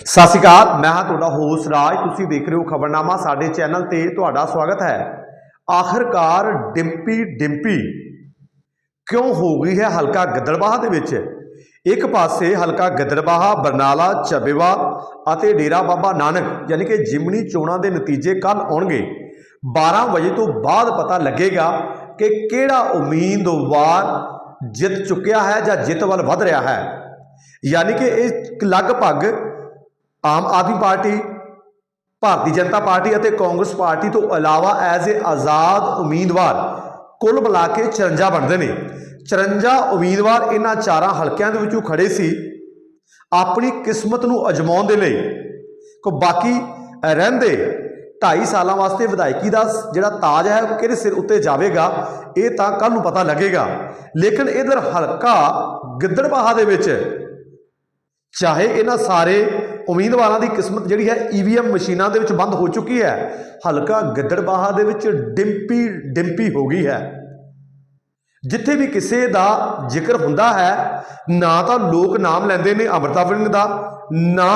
ਸਤਿ ਸ਼੍ਰੀ ਅਕਾਲ, ਮੈਂ ਹਾਂ ਤੁਹਾਡਾ ਹੋਸਟ ਰਾਜ। ਤੁਸੀਂ ਦੇਖ ਰਹੇ ਹੋ ਖਬਰਨਾਮਾ, ਸਾਡੇ ਚੈਨਲ ਤੇ ਤੁਹਾਡਾ ਸਵਾਗਤ ਹੈ। ਆਖਰਕਾਰ ਡਿੰਪੀ ਡਿੰਪੀ, ਕਿਉਂ ਹੋ ਗਈ ਹੈ ਹਲਕਾ ਗਿੱਦੜਬਾਹਾ ਦੇ ਵਿੱਚ? ਇੱਕ ਪਾਸੇ ਹਲਕਾ ਗਿੱਦੜਬਾਹਾ, ਬਰਨਾਲਾ ਚਬੇਵਾ ਅਤੇ ਡੇਰਾ ਬਾਬਾ ਨਾਨਕ, ਯਾਨੀ ਕਿ ਜਿਮਨੀ ਚੋਣਾਂ ਦੇ ਨਤੀਜੇ ਕੱਲ ਆਉਣਗੇ। 12 ਵਜੇ ਤੋਂ ਬਾਅਦ ਪਤਾ ਲੱਗੇਗਾ ਕਿ ਕਿਹੜਾ ਉਮੀਦਵਾਰ ਜਿੱਤ ਚੁੱਕਿਆ ਹੈ ਜਾਂ ਜਿੱਤ ਵੱਲ ਵਧ ਰਿਹਾ ਹੈ। ਯਾਨੀ ਕਿ ਇਹ ਲਗਭਗ ਆਮ ਆਦਮੀ ਪਾਰਟੀ, ਭਾਰਤੀ ਜਨਤਾ ਪਾਰਟੀ ਅਤੇ ਕਾਂਗਰਸ ਪਾਰਟੀ ਤੋਂ ਇਲਾਵਾ ਐਜ਼ ਏ ਆਜ਼ਾਦ ਉਮੀਦਵਾਰ ਕੁੱਲ ਮਿਲਾ ਕੇ 54 ਬਣਦੇ ਨੇ। 54 ਉਮੀਦਵਾਰ ਇਹਨਾਂ ਚਾਰਾਂ ਹਲਕਿਆਂ ਦੇ ਵਿੱਚੋਂ ਖੜੇ ਸੀ। ਆਪਣੀ ਕਿਸਮਤ ਨੂੰ ਅਜਮਾਉਣ ਦੇ ਲਈ। ਕੋ ਬਾਕੀ ਰਹਿੰਦੇ 2.5 ਸਾਲਾਂ ਵਾਸਤੇ ਵਿਧਾਇਕੀ ਦਾ ਜਿਹੜਾ ਤਾਜ ਹੈ, ਉਹ ਕਿਹੜੇ ਸਿਰ ਉੱਤੇ ਜਾਵੇਗਾ, ਇਹ ਤਾਂ ਕੱਲ ਨੂੰ ਪਤਾ ਲੱਗੇਗਾ। ਲੇਕਿਨ ਇਧਰ ਹਲਕਾ ਗਿੱਦੜਬਾਹਾ ਦੇ ਵਿੱਚ, ਚਾਹੇ ਇਹਨਾਂ ਸਾਰੇ ਉਮੀਦਵਾਰਾਂ ਦੀ ਕਿਸਮਤ ਜਿਹੜੀ ਹੈ ਈਵੀਐਮ ਮਸ਼ੀਨਾਂ ਦੇ ਵਿੱਚ ਬੰਦ ਹੋ ਚੁੱਕੀ ਹੈ। ਹਲਕਾ ਗਿੱਦੜਬਾਹਾ ਦੇ ਵਿੱਚ ਡਿੰਪੀ ਡਿੰਪੀ ਹੋ ਗਈ ਹੈ। ਜਿੱਥੇ ਵੀ ਕਿਸੇ ਦਾ ਜ਼ਿਕਰ ਹੁੰਦਾ ਹੈ, ਨਾ ਤਾਂ ਲੋਕ ਨਾਮ ਲੈਂਦੇ ਨੇ ਅਮਰਤਾ ਸਿੰਘ ਦਾ, ਨਾ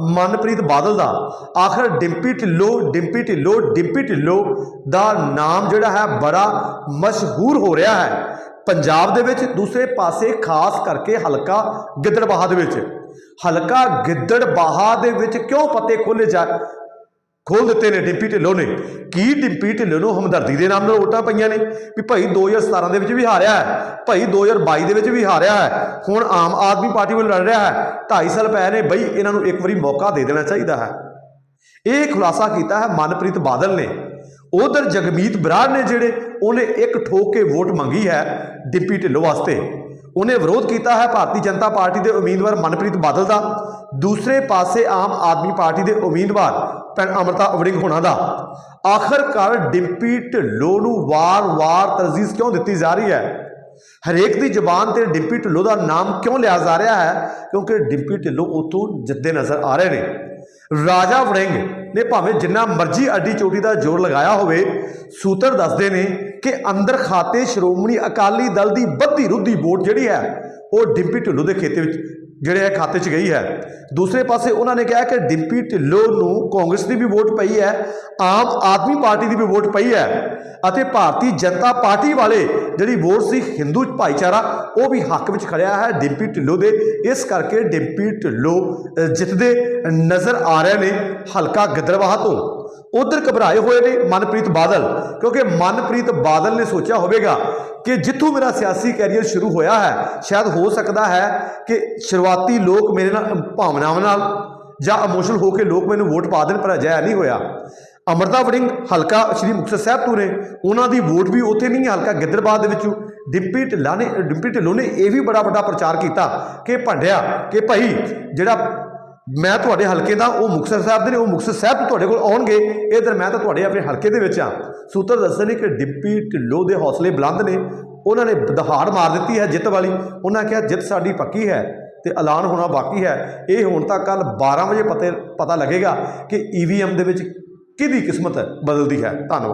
ਮਨਪ੍ਰੀਤ ਬਾਦਲ ਦਾ। ਆਖਰ ਡਿੰਪੀ ਢਿੱਲੋਂ ਡਿੰਪੀ ਢਿੱਲੋਂ ਡਿੰਪੀ ਢਿੱਲੋਂ ਦਾ ਨਾਮ ਜਿਹੜਾ ਹੈ ਬੜਾ ਮਸ਼ਹੂਰ ਹੋ ਰਿਹਾ ਹੈ। ਪੰਜਾਬ ਦੇ ਵਿੱਚ ਦੂਸਰੇ ਪਾਸੇ ਖਾਸ ਕਰਕੇ ਹਲਕਾ ਗਿੱਦੜਬਾਹਾ ਦੇ ਵਿੱਚ। ਹਲਕਾ ਗਿੱਦੜ ਗਿੱਦੜਬਾਹਾ ਦੇ ਵਿੱਚ ਕਿਉਂ ਪੱਤੇ ਖੋਲੇ ਜਾ ਖੋਲ ਦਿੱਤੇ ਨੇ ਡਿੰਪੀ ਢਿੱਲੋਂ ਨੇ? ਕੀ ਡਿੰਪੀ ਢਿੱਲੋਂ ਨੂੰ ਹਮਦਰਦੀ ਦੇ ਨਾਮ ਨਾਲ ਵੋਟਾਂ ਪਈਆਂ ਨੇ? ਵੀ ਭਾਈ 2017 ਦੇ ਵਿੱਚ ਵੀ ਹਾਰਿਆ ਹੈ, ਭਾਈ 2022 ਦੇ ਵਿੱਚ ਵੀ ਹਾਰਿਆ ਹੈ, ਹੁਣ ਆਮ ਆਦਮੀ ਪਾਰਟੀ ਵੱਲ ਲੜ ਰਿਹਾ ਹੈ 2.5 ਸਾਲ ਪਏ ਨੇ, ਬਈ ਇਹਨਾਂ ਨੂੰ ਇੱਕ ਵਾਰੀ ਮੌਕਾ ਦੇ ਦੇਣਾ ਚਾਹੀਦਾ ਹੈ। ਇਹ ਖੁਲਾਸਾ ਕੀਤਾ ਹੈ ਮਨਪ੍ਰੀਤ ਬਾਦਲ ਨੇ। ਉਧਰ ਜਗਮੀਤ ਬਰਾੜ ਨੇ ਜਿਹੜੇ ਉਹਨੇ ਇੱਕ ਠੋਕ ਕੇ ਵੋਟ ਮੰਗੀ ਹੈ ਡਿੰਪੀ ਢਿੱਲੋਂ ਵਾਸਤੇ। ਉਹਨੇ ਵਿਰੋਧ ਕੀਤਾ ਹੈ ਭਾਰਤੀ ਜਨਤਾ ਪਾਰਟੀ ਦੇ ਉਮੀਦਵਾਰ ਮਨਪ੍ਰੀਤ ਬਾਦਲ ਦਾ। ਦੂਸਰੇ ਪਾਸੇ ਆਮ ਆਦਮੀ ਪਾਰਟੀ ਦੇ ਉਮੀਦਵਾਰ ਭੈਣ ਅਮਰਤਾ ਅਵੜਿੰਗ ਹੋਣਾ ਦਾ। ਆਖਰਕਾਰ ਡਿੰਪੀ ਢਿੱਲੋਂ ਨੂੰ ਵਾਰ-ਵਾਰ ਤਰਜੀਹ ਕਿਉਂ ਦਿੱਤੀ ਜਾ ਰਹੀ ਹੈ? ਹਰੇਕ ਦੀ ਜ਼ੁਬਾਨ ਤੇ ਡਿੰਪੀ ਢਿੱਲੋਂ ਦਾ ਨਾਮ ਕਿਉਂ ਲਿਆ ਜਾ ਰਿਹਾ ਹੈ? ਕਿਉਂਕਿ ਡਿੰਪੀ ਢਿੱਲੋਂ ਉਤੋਂ ਜਿੱਦੇ ਨਜ਼ਰ ਆ ਰਹੇ ਨੇ। ਰਾਜਾ ਵੜਿੰਗ ਨੇ ਭਾਵੇਂ ਜਿੰਨਾ ਮਰਜ਼ੀ ਅੱਡੀ ਚੋਟੀ ਦਾ ਜ਼ੋਰ ਲਗਾਇਆ ਹੋਵੇ, ਸੂਤਰ ਦੱਸਦੇ ਨੇ ਕਿ ਅੰਦਰ ਖਾਤੇ ਸ਼੍ਰੋਮਣੀ ਅਕਾਲੀ ਦਲ ਦੀ ਬੱਧੀ ਰੁੱਧੀ ਵੋਟ ਜਿਹੜੀ ਹੈ, ਉਹ ਡਿੰਪੀ ਢਿੱਲੋਂ ਦੇ ਖੇਤੇ ਵਿੱਚ, ਜਿਹੜੇ ਹੈ ਖਾਤੇ 'ਚ ਗਈ ਹੈ। ਦੂਸਰੇ ਪਾਸੇ ਉਹਨਾਂ ਨੇ ਕਿਹਾ ਕਿ ਡਿੰਪੀ ਢਿੱਲੋਂ ਨੂੰ ਕਾਂਗਰਸ ਦੀ ਵੀ ਵੋਟ ਪਈ ਹੈ, ਆਮ ਆਦਮੀ ਪਾਰਟੀ ਦੀ ਵੀ ਵੋਟ ਪਈ ਹੈ ਅਤੇ ਭਾਰਤੀ ਜਨਤਾ ਪਾਰਟੀ ਵਾਲੇ ਜਿਹੜੀ ਵੋਟ ਸੀ ਹਿੰਦੂ ਭਾਈਚਾਰਾ, ਉਹ ਵੀ ਹੱਕ ਵਿੱਚ ਖੜਿਆ ਹੈ ਡਿੰਪੀ ਢਿੱਲੋਂ ਦੇ। ਇਸ ਕਰਕੇ ਡਿੰਪੀ ਢਿੱਲੋਂ ਜਿੱਤਦੇ ਨਜ਼ਰ ਆ ਰਹੇ ਨੇ ਹਲਕਾ ਗਿੱਦੜਬਾਹਾ ਤੋਂ। ਉਧਰ ਘਬਰਾਏ ਹੋਏ ਨੇ ਮਨਪ੍ਰੀਤ ਬਾਦਲ, ਕਿਉਂਕਿ ਮਨਪ੍ਰੀਤ ਬਾਦਲ ਨੇ ਸੋਚਿਆ ਹੋਵੇਗਾ ਕਿ ਜਿੱਥੋਂ ਮੇਰਾ ਸਿਆਸੀ ਕੈਰੀਅਰ ਸ਼ੁਰੂ ਹੋਇਆ ਹੈ, ਸ਼ਾਇਦ ਹੋ ਸਕਦਾ ਹੈ ਕਿ ਸ਼ੁਰੂਆਤੀ ਲੋਕ ਮੇਰੇ ਨਾਲ, ਭਾਵਨਾਵਾਂ ਨਾਲ ਜਾਂ ਇਮੋਸ਼ਨਲ ਹੋ ਕੇ ਲੋਕ ਮੈਨੂੰ ਵੋਟ ਪਾ ਦੇਣ, ਪਰ ਅਜਿਹਾ ਨਹੀਂ ਹੋਇਆ। ਅਮਰਤਾ ਵੜਿੰਗ ਹਲਕਾ ਸ਼੍ਰੀ ਮੁਕਤਸਰ ਸਾਹਿਬ ਤੋਂ ਨੇ, ਉਹਨਾਂ ਦੀ ਵੋਟ ਵੀ ਉੱਥੇ ਨਹੀਂ ਹੈ ਹਲਕਾ ਗਿੱਦੜਬਾਹ ਦੇ ਵਿੱਚੋਂ। ਡਿੰਪੀ ਢਿੱਲਾ ਨੇ, ਡਿੰਪੀ ਢਿੱਲੋਂ ਨੇ ਇਹ ਵੀ ਬੜਾ ਵੱਡਾ ਪ੍ਰਚਾਰ ਕੀਤਾ ਕਿ ਭੰਡਿਆ ਕਿ ਭਾਈ ਜਿਹੜਾ ਮੈਂ ਤੁਹਾਡੇ ਹਲਕੇ ਦਾ, ਉਹ ਮੁਕਤਸਰ ਸਾਹਿਬ ਦੇ ਨੇ, ਉਹ ਮੁਕਤਸਰ ਸਾਹਿਬ ਤੋਂ ਤੁਹਾਡੇ ਕੋਲ ਆਉਣਗੇ। ਇਧਰ ਮੈਂ ਤਾਂ ਤੁਹਾਡੇ ਆਪਣੇ ਹਲਕੇ ਦੇ ਵਿੱਚ ਆ। ਸੂਤਰ ਦੱਸਦੇ ਨੇ ਕਿ ਡਿੱਪੀ ਢਿੱਲੋਂ ਦੇ ਹੌਸਲੇ ਬੁਲੰਦ ਨੇ। ਉਹਨਾਂ ਨੇ ਦਹਾੜ ਮਾਰ ਦਿੱਤੀ ਹੈ ਜਿੱਤ ਵਾਲੀ। ਉਹਨਾਂ ਕਿਹਾ, ਜਿੱਤ ਸਾਡੀ ਪੱਕੀ ਹੈ ਤੇ ਐਲਾਨ ਹੋਣਾ ਬਾਕੀ ਹੈ। ਇਹ ਹੁਣ ਤਾਂ ਕੱਲ 12 ਵਜੇ ਪਤੇ, ਪਤਾ ਲੱਗੇਗਾ ਕਿ ਈਵੀਐਮ ਦੇ ਵਿੱਚ ਕਿਹਦੀ ਕਿਸਮਤ ਬਦਲਦੀ ਹੈ। ਧੰਨਵਾਦ।